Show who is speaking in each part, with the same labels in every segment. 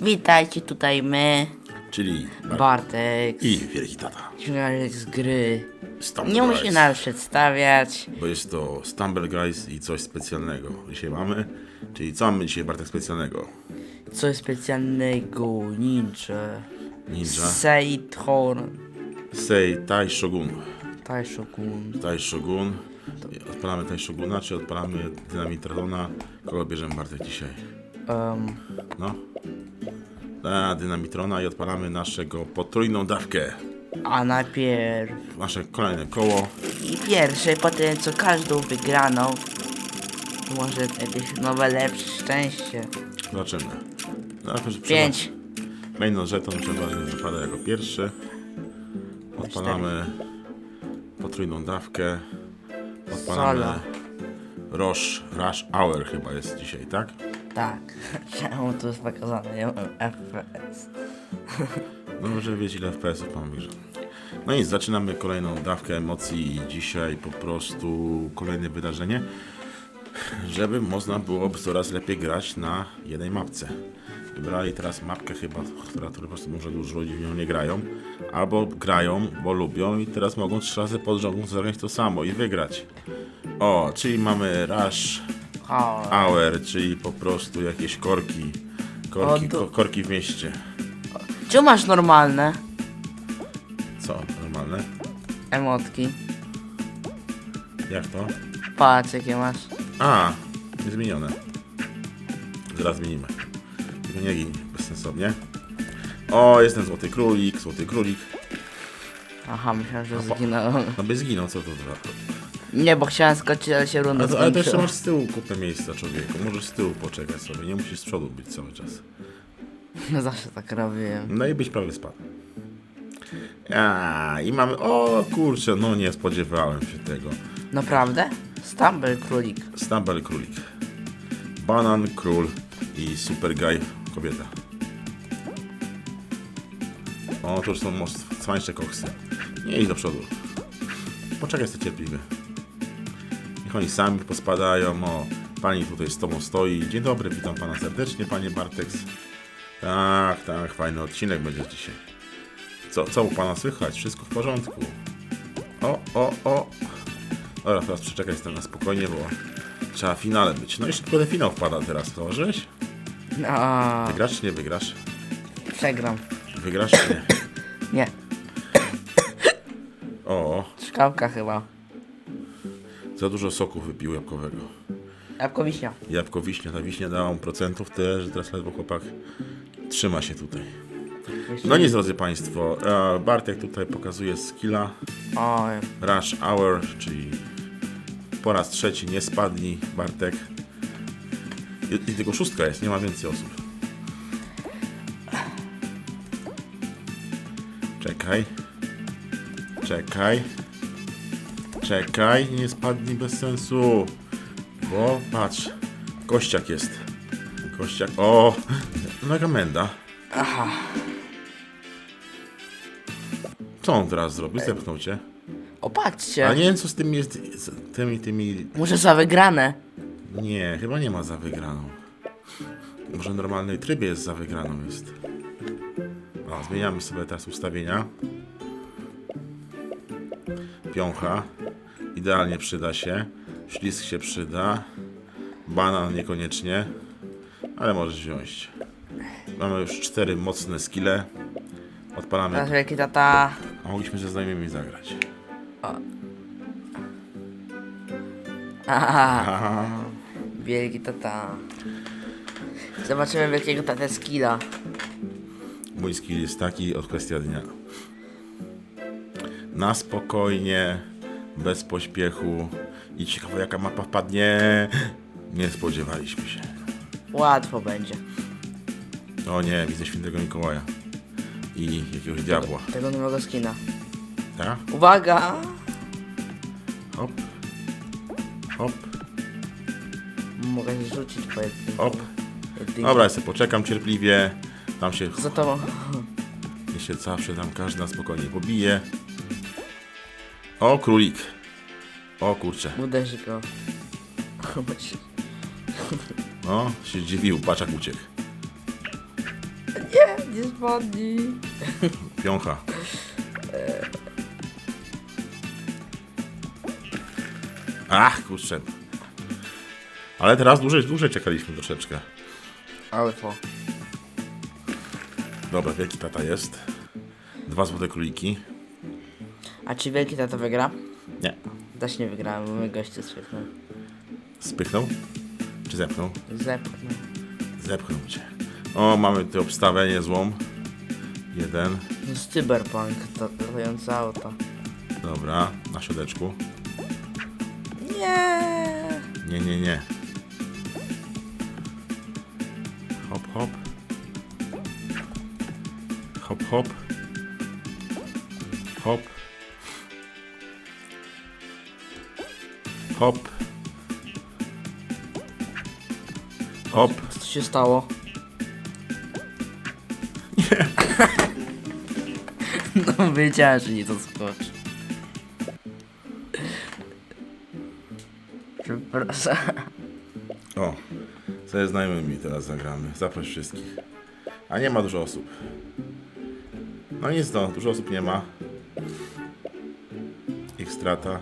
Speaker 1: Witajcie tutaj my,
Speaker 2: Czyli Bar-
Speaker 1: Bartek,
Speaker 2: i Wielki Tata.
Speaker 1: Z gry.
Speaker 2: Stumble
Speaker 1: Nie
Speaker 2: Guys,
Speaker 1: musi nam przedstawiać.
Speaker 2: Bo jest to Stumble Guys i coś specjalnego. Dzisiaj mamy. Czyli co mamy dzisiaj Bartek specjalnego?
Speaker 1: Coś specjalnego, ninja.
Speaker 2: Ninja.
Speaker 1: Seitor.
Speaker 2: Sei Tai Shogun.
Speaker 1: Taishokun.
Speaker 2: Tai Shogun. Odpalamy Tai Shoguna, czy odpalamy Dynamitrona? Kogo bierzemy Bartek dzisiaj?
Speaker 1: Um,
Speaker 2: No. Na Dynamitrona i odpalamy naszego potrójną dawkę.
Speaker 1: a najpierw
Speaker 2: Nasze kolejne koło.
Speaker 1: i pierwsze, potem co każdą wygraną. Może jakieś nowe, lepsze szczęście.
Speaker 2: Zobaczymy. Najpierw trzeba-
Speaker 1: Pięć.
Speaker 2: Main żeton trzeba wypada jako pierwszy. Odpalamy potrójną dawkę. Odpalamy
Speaker 1: Sola.
Speaker 2: Rush, Rush Hour chyba jest dzisiaj, tak?
Speaker 1: Tak. Czemu tu jest pokazane? FPS.
Speaker 2: No, żeby wiedzieć ile FPS-ów mam w grze. No nic, zaczynamy kolejną dawkę emocji i dzisiaj po prostu kolejne wydarzenie, żeby można byłoby coraz lepiej grać na jednej mapce. Wybrali teraz mapkę chyba, która, po prostu może dużo ludzi w nią nie grają, albo grają, bo lubią i teraz mogą trzy razy pod rząd zagrać to samo i wygrać. O, czyli mamy Rush
Speaker 1: O,
Speaker 2: Hour, czyli po prostu jakieś korki, korki,
Speaker 1: O,
Speaker 2: ko- korki w mieście.
Speaker 1: Czemu masz normalne
Speaker 2: Co, normalne?
Speaker 1: emotki?
Speaker 2: Jak to?
Speaker 1: Patrz jakie masz.
Speaker 2: A, niezmienione. Zaraz zmienimy. Tylko nie gin, bezsensownie. O, jest ten złoty królik, złoty królik.
Speaker 1: Aha, myślałem, że zginąłem.
Speaker 2: No by zginął, co to za...
Speaker 1: Nie, bo chciałem skoczyć, ale się runda
Speaker 2: Ale, to, ale to jeszcze
Speaker 1: skończyła.
Speaker 2: masz z tyłu kupę miejsca, człowieku. Możesz z tyłu poczekać sobie, nie musisz z przodu być cały czas.
Speaker 1: No zawsze tak robiłem.
Speaker 2: No i byś prawie spadł. A, i mamy... O, kurczę, no nie spodziewałem się tego.
Speaker 1: Naprawdę? Stumble królik.
Speaker 2: Stumble królik. Banan, król i super guy kobieta. O, to już są cwańsze koksy. Nie idź do przodu. Poczekaj, jesteś cierpliwy. Niech oni sami pospadają. O, pani tutaj z tobą stoi. Dzień dobry, witam pana serdecznie, panie Barteks. Tak, tak, fajny odcinek będzie dzisiaj. Co, co u pana słychać? Wszystko w porządku. O, o, o. Dobra, teraz przeczekaj z tym na spokojnie, bo trzeba w finale być. No i szybko ten finał wpada teraz, założyłeś?
Speaker 1: No,
Speaker 2: Wygrasz czy nie wygrasz?
Speaker 1: przegram.
Speaker 2: Wygrasz czy nie?
Speaker 1: Nie,
Speaker 2: O,
Speaker 1: szkałka chyba.
Speaker 2: Za dużo soku wypił jabłkowego.
Speaker 1: Jabłko wiśnia.
Speaker 2: Jabłko wiśnia, ta wiśnia dała mu procentów tyle, że teraz ledwo chłopak trzyma się tutaj. No nic, drodzy Państwo, e, Bartek tutaj pokazuje skilla
Speaker 1: Oj,
Speaker 2: Rush Hour, czyli po raz trzeci nie spadnij, Bartek. I, I tylko szóstka jest, nie ma więcej osób. Czekaj. Czekaj. Czekaj, nie spadnij bez sensu. Bo patrz, kościak jest. Kościak. O! Mega menda. Co on teraz zrobił? Zepchnął cię.
Speaker 1: opatrzcie.
Speaker 2: A nie wiem co z tym jest, z tymi, tymi...
Speaker 1: Muszę za wygrane.
Speaker 2: Nie, chyba nie ma za wygraną. Może w normalnej trybie jest za wygraną jest. O, zmieniamy sobie teraz ustawienia. Piącha. Idealnie przyda się. Ślisk się przyda. Banan niekoniecznie. Ale możesz wziąć. Mamy już cztery mocne skille.
Speaker 1: Teraz
Speaker 2: Odpalamy.
Speaker 1: wielki tata.
Speaker 2: A mogliśmy ze znajomymi zagrać.
Speaker 1: Aha,
Speaker 2: Aha.
Speaker 1: wielki tata. Zobaczymy wielkiego tatę skilla.
Speaker 2: Mój skill jest taki od kwestia dnia. Na spokojnie, bez pośpiechu i ciekawe jaka mapa wpadnie. Nie spodziewaliśmy się.
Speaker 1: Łatwo będzie.
Speaker 2: O nie, widzę świętego Mikołaja. I jakiegoś diabła.
Speaker 1: Tego nowego skina.
Speaker 2: Tak?
Speaker 1: Uwaga!
Speaker 2: Hop. Hop,
Speaker 1: Mogę się rzucić po jednym.
Speaker 2: hop.
Speaker 1: jednym-
Speaker 2: Dobra, ja sobie poczekam cierpliwie. Tam się,
Speaker 1: Za tobą.
Speaker 2: się zawsze tam każdy na spokojnie pobije. O, królik. O kurczę.
Speaker 1: Uderzy go.
Speaker 2: No, się zdziwił, patrz jak uciekł.
Speaker 1: Nie, nie spadnij.
Speaker 2: Piącha. Ach, kurczę. Ale teraz dłużej, dłużej czekaliśmy troszeczkę.
Speaker 1: Ale po.
Speaker 2: Dobra, wielki tata jest. Dwa złote króliki.
Speaker 1: A czy wielki tata wygra?
Speaker 2: Nie.
Speaker 1: Też nie wygrałem, bo my goście spychnął.
Speaker 2: Spychnął? Czy zepchnął?
Speaker 1: Zepchnął.
Speaker 2: Zepchnął cię. O, mamy tu obstawę złą. Jeden.
Speaker 1: To jest cyberpunk, to latające auto.
Speaker 2: Dobra, na środeczku.
Speaker 1: Nie.
Speaker 2: Nie, nie, nie. Hop, hop. Hop, hop. Hop. Hop. Hop.
Speaker 1: Co się stało? No wiedziałem, że nie to skoczy. Przepraszam.
Speaker 2: O, ze znajomymi teraz zagramy. Zaproś wszystkich. A nie ma dużo osób. No nic no, dużo osób nie ma. Ich strata.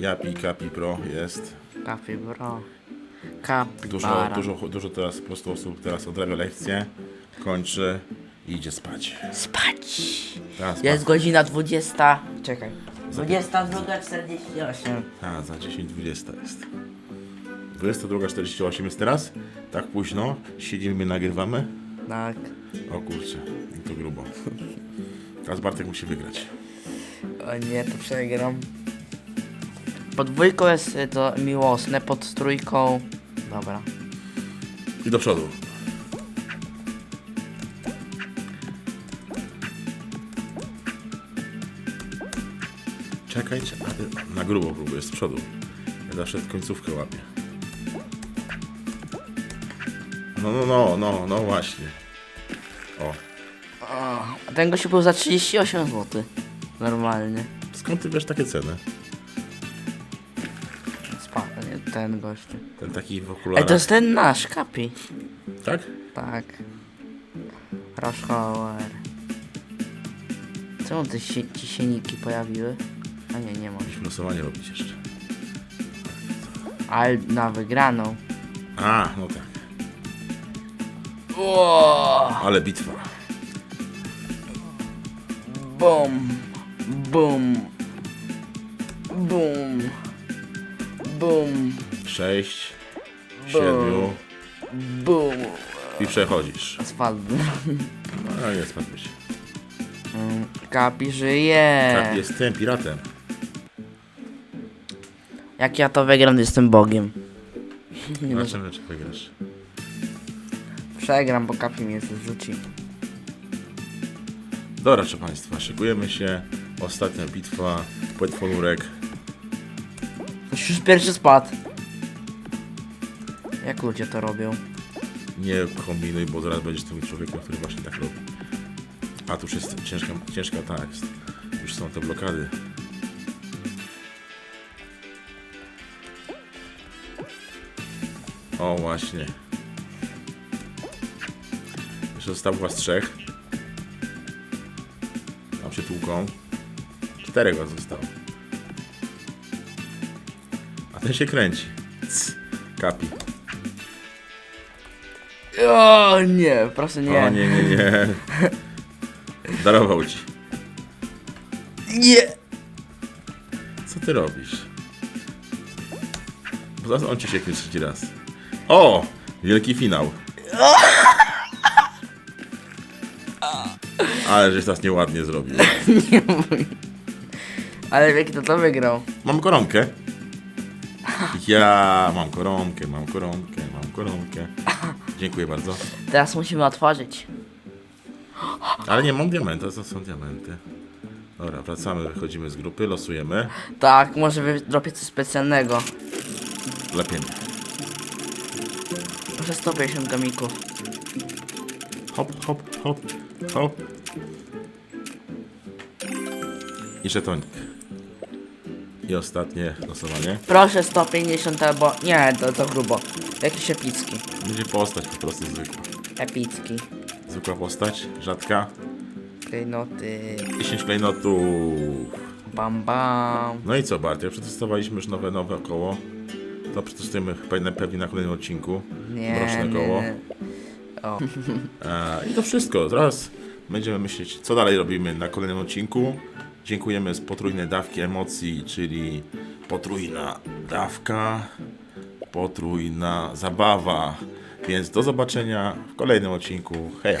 Speaker 2: Japi, Kapi Pro jest.
Speaker 1: Kapi bro. Kapi
Speaker 2: Dużo, dużo, dużo teraz po prostu osób teraz odrabia lekcje, kończy i idzie spać.
Speaker 1: Spać.
Speaker 2: Teraz
Speaker 1: Jest godzina 20. Czekaj. 22.48.
Speaker 2: A, za 10.20 jest. 22.48 jest teraz? Tak późno? Siedzimy, nagrywamy?
Speaker 1: Tak.
Speaker 2: O kurczę, to grubo. Teraz Bartek musi wygrać.
Speaker 1: O nie, to przegram. Pod dwójką jest y, to miłosne, pod trójką... Dobra.
Speaker 2: I do przodu. Czekajcie, a ty na grubo próbuję z przodu. Ja zawsze końcówkę łapię. No, no, no, no, no właśnie. O,
Speaker 1: A ten gościu był za 38 zł. Normalnie.
Speaker 2: skąd ty wiesz takie ceny?
Speaker 1: Ten gościu.
Speaker 2: Ten taki w
Speaker 1: Ej, to
Speaker 2: okularach.
Speaker 1: jest ten nasz, Kapi.
Speaker 2: Tak?
Speaker 1: Tak. Roszkower. Czemu te się, ci sieniki pojawiły? A nie, nie ma.
Speaker 2: Musimy losowanie robić jeszcze.
Speaker 1: Ale na wygraną.
Speaker 2: A, no tak.
Speaker 1: Ło!
Speaker 2: Ale bitwa.
Speaker 1: Bum. Bum. Bum. Bum.
Speaker 2: Sześć, siedmiu
Speaker 1: Bum.
Speaker 2: i przechodzisz.
Speaker 1: Spadł.
Speaker 2: No nie spadłeś.
Speaker 1: Mm, Kapi żyje.
Speaker 2: Tak, jest tym piratem.
Speaker 1: Jak ja to wygram, to jestem Bogiem. Nie
Speaker 2: Na czym rzeczy wygrasz?
Speaker 1: przegram, bo Kapi mnie zrzuci.
Speaker 2: Dobra, proszę Państwa, szykujemy się. Ostatnia bitwa, płetwonurek.
Speaker 1: Już pierwszy spadł. Jak ludzie to robią?
Speaker 2: Nie kombinuj, bo zaraz będziesz tym człowiekiem, który właśnie tak robi. A tu już jest ciężka, ciężka ta jest. Już są te blokady. O, właśnie. Jeszcze zostało was trzech. Tam się tłuką. Czterech was zostało. A ten się kręci. Cs, kapi.
Speaker 1: O nie, proszę nie.
Speaker 2: O nie, nie, nie. Darował ci.
Speaker 1: Nie.
Speaker 2: Co ty robisz? Bo zaraz on ci się trzeci raz. O! Wielki finał. Ale żeś teraz nieładnie zrobił.
Speaker 1: nie. Ale wieki to to wygrał.
Speaker 2: Mam koronkę. Ja mam koronkę, mam koronkę, mam koronkę. Dziękuję bardzo.
Speaker 1: Teraz musimy otworzyć.
Speaker 2: Ale nie mam diamenta, to są diamenty. Dobra, wracamy, wychodzimy z grupy, losujemy.
Speaker 1: Tak, może wydropię coś specjalnego.
Speaker 2: Lepiej.
Speaker 1: Może 150 gamików.
Speaker 2: Hop, hop, hop, hop. I żetonik. I ostatnie losowanie.
Speaker 1: Proszę 150 albo... Nie, to, to grubo. Jakiś epicki.
Speaker 2: Będzie postać po prostu zwykła.
Speaker 1: Epicki.
Speaker 2: zwykła postać, rzadka.
Speaker 1: Klejnoty.
Speaker 2: 10 klejnotów.
Speaker 1: Bam bam.
Speaker 2: No i co Bartek, przetestowaliśmy już nowe, nowe koło. To przetestujemy pewnie, pewnie na kolejnym odcinku.
Speaker 1: Nie,
Speaker 2: Mroczne
Speaker 1: nie,
Speaker 2: koło.
Speaker 1: nie. O,
Speaker 2: E, I to wszystko. Teraz będziemy myśleć, co dalej robimy na kolejnym odcinku. Dziękujemy z potrójnej dawki emocji, czyli potrójna dawka, potrójna zabawa. Więc do zobaczenia w kolejnym odcinku. Hej!